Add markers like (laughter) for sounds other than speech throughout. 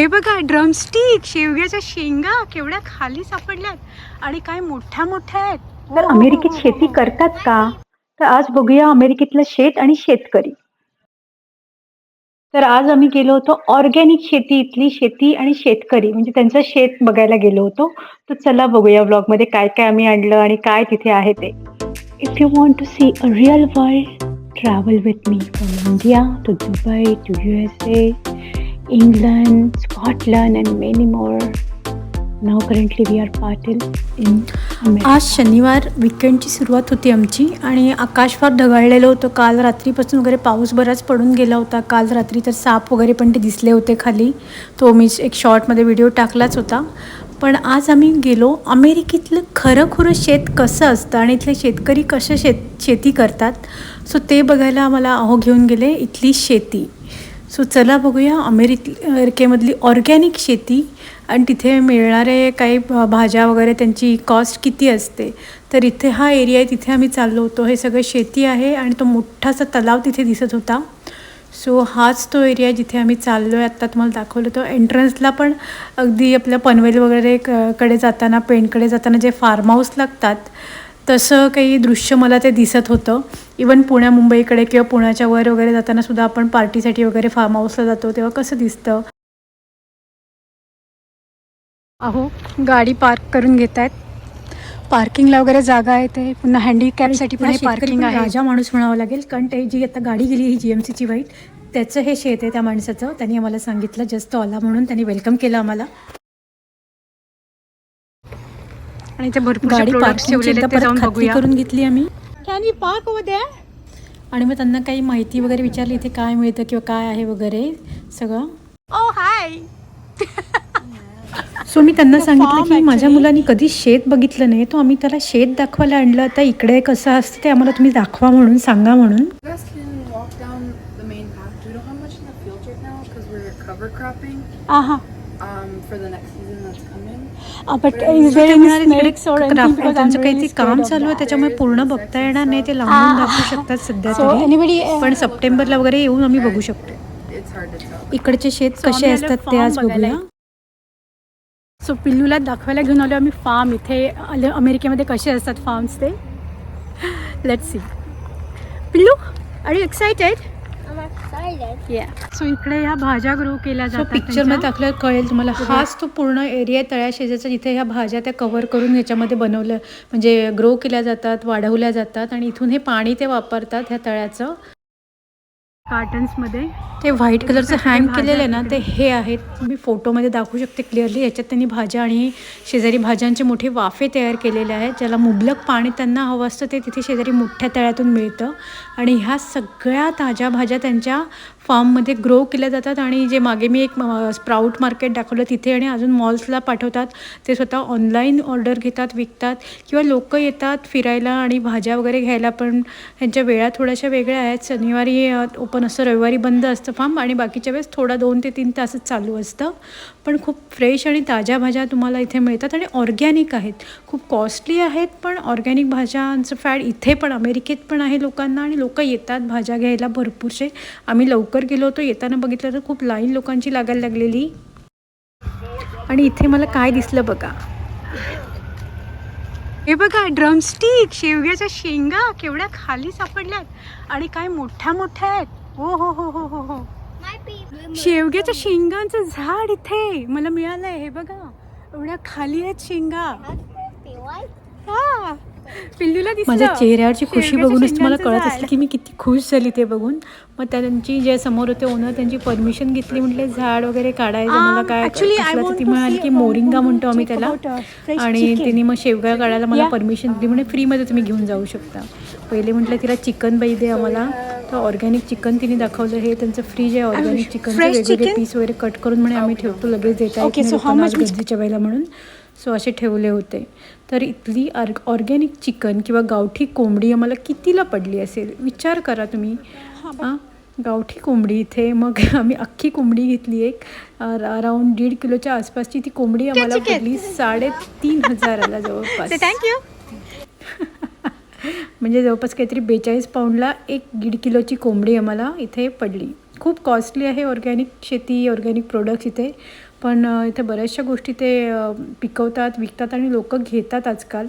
हे बघा ड्रमस्टिक शेवग्याच्या शेंगा केवढ्या खाली सापडल्यात आणि काय मोठ्या मोठ्या आहेत. तर अमेरिकेत शेती करतात का? तर आज बघूया अमेरिकेतलं शेत आणि शेतकरी. तर आज आम्ही गेलो होतो ऑर्गॅनिक शेती इथली शेती आणि शेतकरी. म्हणजे त्यांचं शेत बघायला गेलो होतो. तर चला बघूया ब्लॉगमध्ये काय काय आम्ही आणलं आणि काय तिथे आहे ते. If you want to see a real world travel with me from India to Dubai to U S A England and and more. Now currently we are R Patil in आज शनिवार विकेंडची सुरुवात होती आमची आणि आकाश फार ढगाळलेलं होतं. काल रात्रीपासून वगैरे पाऊस बराच पडून गेला होता. काल रात्री तर साप वगैरे पण ते दिसले होते खाली. तो मी एक शॉर्टमध्ये व्हिडिओ टाकलाच होता. पण आज आम्ही गेलो. अमेरिकेतलं खरं खुरं शेत कसं असतं आणि इथले शेतकरी कसं शेत शेती करतात? सो ते बघायला आम्हाला अहो घेऊन गेले. इथली शेती. सो चला बघूया. अमेरिकेमधली ऑर्गॅनिक शेती आणि तिथे मिळणारे काही भाज्या वगैरे त्यांची कॉस्ट किती असते? तर इथे हा एरिया आहे तिथे आम्ही चाललो होतो. हे सगळं शेती आहे आणि तो मोठासा तलाव तिथे दिसत होता. सो हाच तो एरिया जिथे आम्ही चाललो आहे आत्ता तुम्हाला दाखवलं होतं एंट्रन्सला पण अगदी आपल्या पनवेल वगैरे कडे जाताना पेणकडे जाताना जे फार्म हाऊस लागतात तसं काही दृश्य मला ते दिसत होतं. इवन पुण्या मुंबईकडे किंवा पुण्याच्या वर वगैरे जाताना सुद्धा आपण पार्टीसाठी वगैरे फार्म हाऊसला जातो तेव्हा कसं दिसतं? अहो गाडी पार्क करून घेत आहेत पार्किंगला वगैरे जागा आहे ते. पुन्हा हँडिकॅपसाठी पण पार्किंग आहे. राजा माणूस म्हणावं लागेल कारण ते जी आता गाडी गेली ही जी एम सीची वाईट त्याचं हे शेत आहे त्या माणसाचं. त्यांनी आम्हाला सांगितलं जस्ट आला म्हणून त्यांनी वेलकम केलं आम्हाला. आणि ते भरपूर प्रोडक्ट्स ठेवलेले ते जाऊन बघूया. करून घेतली आम्ही. Can we park over there आणि मग त्यांना काही माहिती वगैरे विचारली इथे काय मिळतं किंवा काय आहे वगैरे सगळं. ओ हाय सो मी त्यांना सांगितलं की माझ्या. मुलांनी कधी शेत बघितलं नाही तो आम्ही त्याला शेत दाखवायला आणलं. आता इकडे कसं असतं ते आम्हाला तुम्ही दाखवा म्हणून सांगा म्हणून. Um, for the next. But is or anything त्यांचं काहीतरी काम चालू आहे त्याच्यामुळे पूर्ण बघता येणार नाही ते लांबून दाखवू शकतात सध्या तरी. पण सप्टेंबरला वगैरे येऊन आम्ही बघू शकतो. इकडचे शेत कसे असतात ते आज. बघूया. सो पिल्लूला दाखवायला घेऊन आलो आम्ही फार्म इथे आले- अमेरिकेमध्ये कसे असतात फार्म्स ते? (laughs) लेट सी पिल्लू आर यू. या सो इकडे ह्या भाज्या ग्रो केल्या जातात पिक्चरमध्ये दाखवल्यावर कळेल तुम्हाला. हाच तो पूर्ण एरिया तळ्या शेजारचा जिथे ह्या भाज्या त्या कव्हर करून ह्याच्यामध्ये बनवलं. म्हणजे ग्रो केल्या जातात वाढवल्या जातात आणि इथून हे पाणी ते वापरतात ह्या तळ्याचं. कार्टन्समध्ये ते व्हाईट कलरचं हँग केलेलं आहे ना. ते हे आहेत. मी फोटोमध्ये दाखवू शकते क्लिअरली ह्याच्यात त्यांनी भाज्या आणि शेजारी भाज्यांचे मोठे वाफे तयार केलेले आहेत ज्याला मुबलक पाणी त्यांना हवं असतं ते तिथे शेजारी मोठ्या तळ्यातून मिळतं. आणि ह्या सगळ्या ताज्या भाज्या त्यांच्या फार्ममध्ये ग्रो केल्या जातात आणि जे मागे मी एक स्प्राऊट मार्केट दाखवलं तिथे आणि अजून मॉल्सला पाठवतात. ते स्वतः ऑनलाईन ऑर्डर घेतात विकतात किंवा लोक येतात फिरायला आणि भाज्या वगैरे घ्यायला पण त्यांच्या वेळा थोड्याशा वेगळ्या आहेत. शनिवारी ओपन असतं रविवारी बंद असतं फार्म आणि बाकीच्या वेळेस थोडा दोन ते तीन तासच चालू असतं. पण खूप फ्रेश आणि ताज्या भाज्या तुम्हाला इथे मिळतात आणि ऑर्गॅनिक आहेत. खूप कॉस्टली आहेत पण ऑर्गॅनिक भाज्यांचं फॅड इथे पण अमेरिकेत पण आहे लोकांना आणि लोक येतात भाज्या घ्यायला भरपूरसे आम्ही लवकर गेलो होतो येताना बघितलं तर खूप लाईन लोकांची लागायला लागलेली. आणि इथे मला काय दिसलं बघा. हे बघा ड्रमस्टिक शेवग्याच्या शेंगा केवढ्या खाली सापडल्यात. आणि काय मोठ्या मोठ्या आहेत. हो हो हो हो हो हो. शेवग्याच्या शेंगांचं झाड इथे. मला मिळालंय हे बघा. एवढ्या खाली आहेत शेंगा. हा. माझ्या चेहऱ्यावरची खुशी बघूनच तुम्हाला कळत. असलं की मी किती खुश झाली ते बघून. मग त्यांची जे समोर होते ओनर त्यांची परमिशन घेतली म्हटले झाड वगैरे काढायचं मला काय तर ती म्हणाली की मोरिंगा म्हणतो आम्ही त्याला. Uh, आणि. तिने मग शेवगा काढायला मला. परमिशन दिली. म्हणे फ्रीमध्ये तुम्ही घेऊन जाऊ शकता. पहिले म्हटलं तिला चिकन बाई दे आम्हाला. तर ऑर्गॅनिक चिकन तिने दाखवलं. हे त्यांचं फ्रीज आहे ऑर्गॅनिक चिकन वेगवेगळे? पीस वगैरे कट करून म्हणे आम्ही ठेवतो लगेच देता गर्दीच्या वेळेला म्हणून. सो असे ठेवले होते. तर इथली ऑर्ग ऑर्गॅनिक चिकन किंवा गावठी कोंबडी आम्हाला कितीला पडली असेल? विचार करा तुम्ही. हां गावठी कोंबडी इथे. मग आम्ही अख्खी कोंबडी घेतली एक. अराऊंड दीड किलोच्या आसपासची ती कोंबडी आम्हाला. पडली साडेतीन हजाराला जवळपास. (laughs) थँक्यू (laughs) म्हणजे जवळपास काहीतरी बेचाळीस पाऊंडला एक दीड किलोची कोंबडी आम्हाला इथे पडली. खूप कॉस्टली आहे ऑर्गॅनिक शेती ऑर्गॅनिक प्रोडक्ट्स इथे. पण इथे बऱ्याचशा गोष्टी ते पिकवतात विकतात आणि लोक घेतात आजकाल.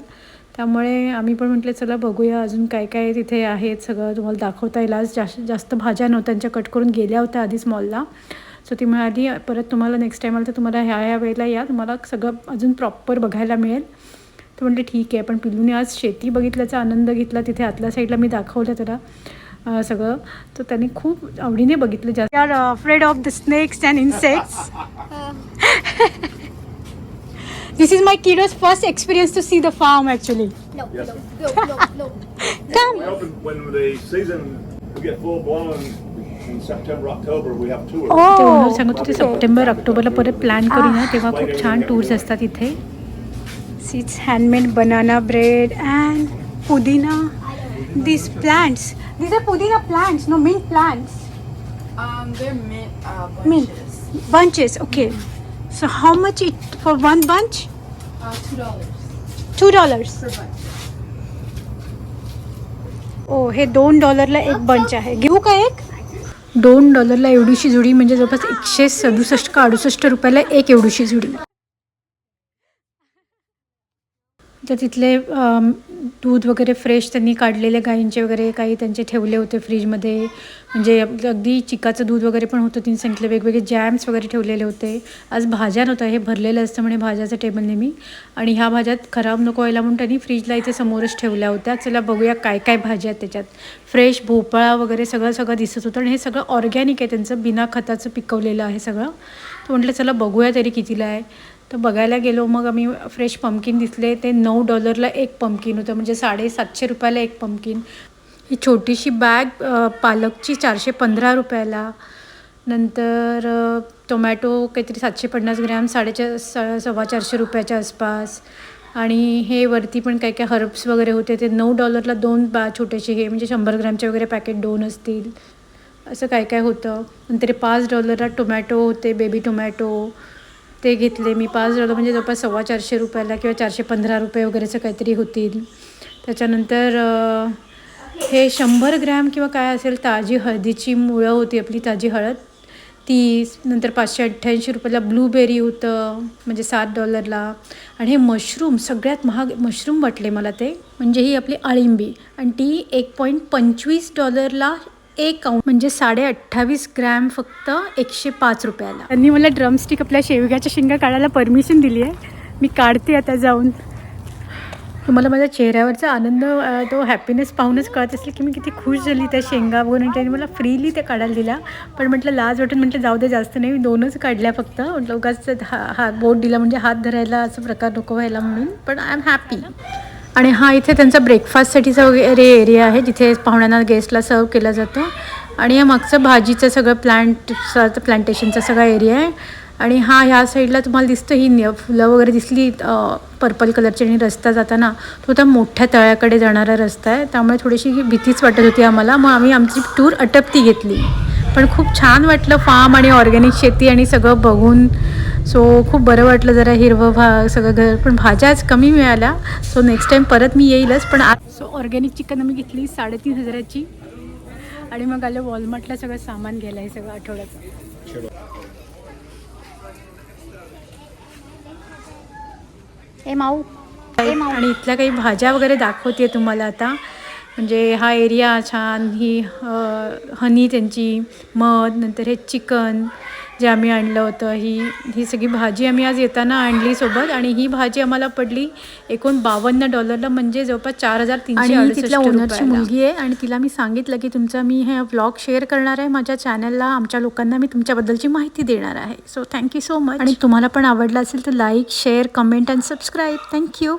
त्यामुळे आम्ही पण म्हटलं चला बघूया अजून काय काय तिथे आहेत सगळं. तुम्हाला दाखवता येईल. आज जास्त जास्त भाज्या नव्हत्या. त्यांच्या कट करून गेल्या होत्या आधीच मॉलला. सो ती म्हणाली परत तुम्हाला नेक्स्ट टाईम आलं तर तुम्हाला ह्या ह्या वेळेला या. तुम्हाला सगळं अजून प्रॉपर बघायला मिळेल. तर म्हटलं ठीक आहे. पण पिलूने आज शेती बघितल्याचा आनंद घेतला. तिथे आतल्या साईडला मी दाखवलं त्याला. सगळं. तर त्यांनी खूप आवडीने बघितलं जास्त. Are afraid of the snakes and insects this is my kiddos first experience to see the farm actually No, Yes. no, no, no, no. (laughs) Come We open when the season we get full blown in September, October. We have tours. ते owner सांगत होते September ऑक्टोबरला परत plan करूया तेव्हा खूप छान tours असतात इथे. Seats handmade banana bread and pudina this plants this are pudina plants no mint plants Um, they're mint uh, Mint. bunches. bunches okay. So how much it for one bunch? Uh, two dollars. Two dollars per bunch. ओ हे दोन डॉलरला एक bunch आहे. घेऊ का एक? दोन डॉलरला एवढीशी जुडी म्हणजे जवळपास एकशे सदुसष्ट का अडुसष्ट रुपयाला एक एवढीशी जुडी. तर तिथले दूध वगैरे फ्रेश त्यांनी काढलेले गायींचे वगैरे काही त्यांचे ठेवले होते फ्रीजमध्ये म्हणजे अगदी चिकाचं दूध वगैरे पण होतं तिने सांगितलं वेगवेगळे जॅम्स वगैरे ठेवलेले होते. आज भाज्या नव्हत्या हे भरलेलं असतं म्हणे भाज्याचं टेबल नेहमी. आणि ह्या भाज्यात खराब नको व्हायला म्हणून त्यांनी फ्रीजला इथे समोरच ठेवल्या होत्या. चला बघूया काय काय भाज्या आहेत त्याच्यात. फ्रेश भोपळा वगैरे सगळं सगळं दिसत होतं. आणि हे सगळं ऑर्गॅनिक आहे त्यांचं. बिना खताचं पिकवलेलं आहे सगळं. तर म्हटलं चला बघूया तरी कितीला आहे. तर बघायला गेलो मग आम्ही फ्रेश पंपकिन दिसले. ते नऊ डॉलरला एक पंपकिन होतं. म्हणजे साडेसातशे रुपयाला एक पंपकिन ही छोटीशी बॅग पालकची चारशे पंधरा रुपयाला. नंतर टोमॅटो काहीतरी सातशे पन्नास ग्रॅम साडेचार स सव्वा चारशे रुपयाच्या आसपास. आणि हे वरती पण काय काय हर्ब्स वगैरे होते. ते नऊ डॉलरला दोन बा छोटेसे हे म्हणजे शंभर ग्रॅमचे वगैरे पॅकेट दोन असतील. असं काय काय होतं. नंतर पाच डॉलरला टोमॅटो होते बेबी टोमॅटो ते घेतले. मी पाच झालो म्हणजे जवळपास सव्वा चारशे रुपयाला किंवा चारशे पंधरा रुपये वगैरेचं काहीतरी होतील. त्याच्यानंतर हे शंभर ग्रॅम किंवा काय असेल ताजी हळदीची मुळं होती आपली ताजी हळद. तीस नंतर पाचशे अठ्ठ्याऐंशी रुपयाला ब्लूबेरी होतं म्हणजे सात डॉलरला. आणि हे मशरूम सगळ्यात महाग मशरूम वाटले मला ते. म्हणजे ही आपली अळिंबी आणि ती एक पॉईंट पंचवीस डॉलरला एक काउंट म्हणजे साडे अठ्ठावीस ग्रॅम फक्त एकशे पाच रुपयाला. त्यांनी मला ड्रमस्टिक आपल्या शेवग्याच्या शेंगा काढायला परमिशन दिली आहे मी काढते आता जाऊन. तुम्हाला माझ्या चेहऱ्यावरचा आनंद तो हॅपीनेस पाहूनच कळत असेल की मी किती खुश झाली त्या शेंगा बघून. आणि त्यांनी मला फ्रीली ते काढायला दिल्या. पण म्हटलं लाज वाटून म्हटलं जाऊ दे जास्त नाही मी दोनच काढल्या फक्त. म्हटलं उगाच हा हात बोट दिला म्हणजे हात धरायला असं प्रकार नको व्हायला म्हणून. पण आय एम हॅपी आणि हा इथे त्यांचा ब्रेकफास्टसाठीचा वगैरे एरिया आहे जिथे पाहुण्यांना गेस्टला सर्व केलं जातं. आणि या मागचं भाजीचं सगळं प्लांट प्लांटेशनचा सगळा एरिया आहे. आणि हा ह्या साईडला तुम्हाला दिसतं ही न- फुलं वगैरे दिसली पर्पल कलरची आणि रस्ता जाताना तो त्या मोठ्या तळ्याकडे जाणारा रस्ता आहे. त्यामुळे थोडीशी भीतीच वाटत होती आम्हाला. मग आम्ही आमची टूर अटपती घेतली. पण खूप छान वाटलं फार्म आणि ऑर्गॅनिक शेती आणि सगळं बघून. सो खूप बरं वाटलं जरा हिरवं भा सगळं घर पण भाज्या आज कमी मिळाल्या. सो नेक्स्ट टाईम परत मी येईलच पण आज सो ऑर्गॅनिक चिकन आम्ही घेतली साडेतीन हजाराची. आणि मग आलं वॉलमार्टला सगळं सामान घ्यायला हे सगळं आठवड्याचं. Hey, Mau. आणि इथल्या काही भाज्या वगैरे दाखवते तुम्हाला आता. म्हणजे हा एरिया छान ही हनी त्यांची मध नंतर हे चिकन जे आम्ही आणलं होतं ही ही सगळी भाजी आम्ही आज येताना आणली सोबत आणि ही भाजी आम्हाला पडली एकूण बावन्न डॉलरला म्हणजे जवळपास चार हजार तीनशे तिथल्या ओनरची. मुलगी आहे आणि तिला मी सांगितलं की तुमचा मी हे व्लॉग शेअर करणार आहे माझ्या चॅनलला आमच्या लोकांना मी तुमच्याबद्दलची माहिती देणार आहे. सो थँक्यू सो मच आणि तुम्हाला पण आवडलं असेल तर like share comment and subscribe thank you